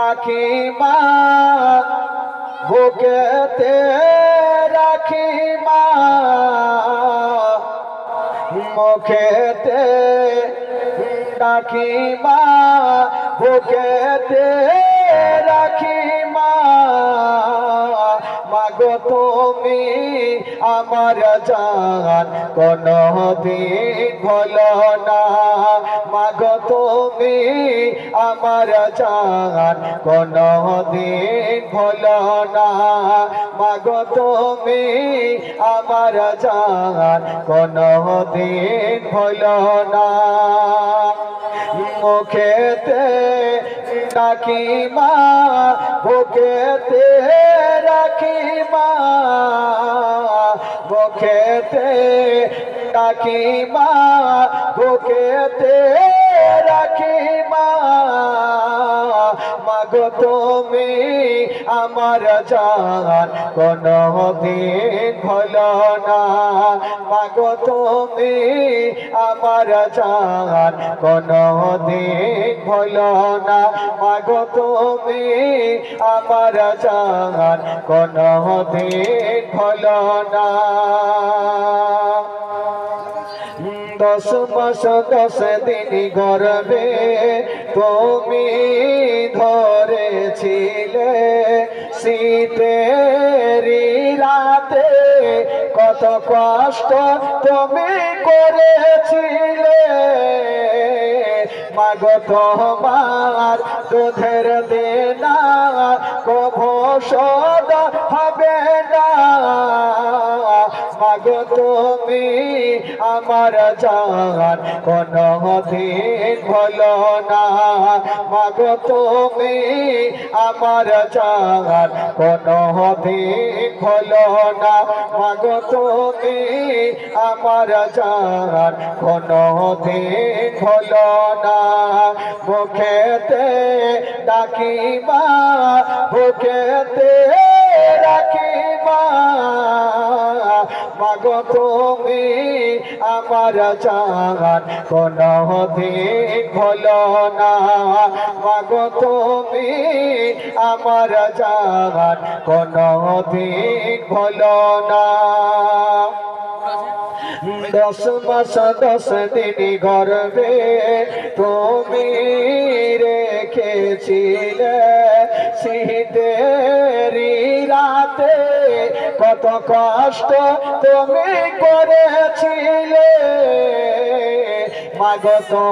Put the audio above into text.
ডাকি মা বুকেতে রাখি মা মুখেতে ডাকি মা বুকেতে রাখি মা। মাগো তুমি আমার জান কোন দিন না। মাগো তুমি আমার জান। কোন দিন ভুলো না। মাগো তুমি আমার জান। কোন দিন ভুলো না। মুখেতে ডাকি মা, বুকেতে রাখি মা মুখেতে ডাকি মা, বুকেতে তুমি আমার জান। কোন দিন ভুলো না। মাগো তুমি আমার জান। কোন দিন ভুলো না। মাগো তুমি আমার জান। কোন দিন ভুলো না। দশ মাস দশ দিন গর্বে তুমি কত কষ্ট তুমি করেছিলে। মাগ তোমার দুধের দেনা কভো সদা হবে না। মাগ তুমি আমার জান। কোন দিন ভুলো না। মাগ তুমি আমার জান। কোন দিন ভুলো না। মাগ তুমি আমার জান। কোন দিন ভুলো না। মুখেতে ডাকি মা তুমি আমার জান কোন দিন ভুলো না। মাগো তুমি আমার জান কোন দিন ভুলো না। দশ মাস, দশ দিন গর্বে তুমি রেখেছিলে রাতে কত কষ্ট তুমি করেছিলে। মাগো তো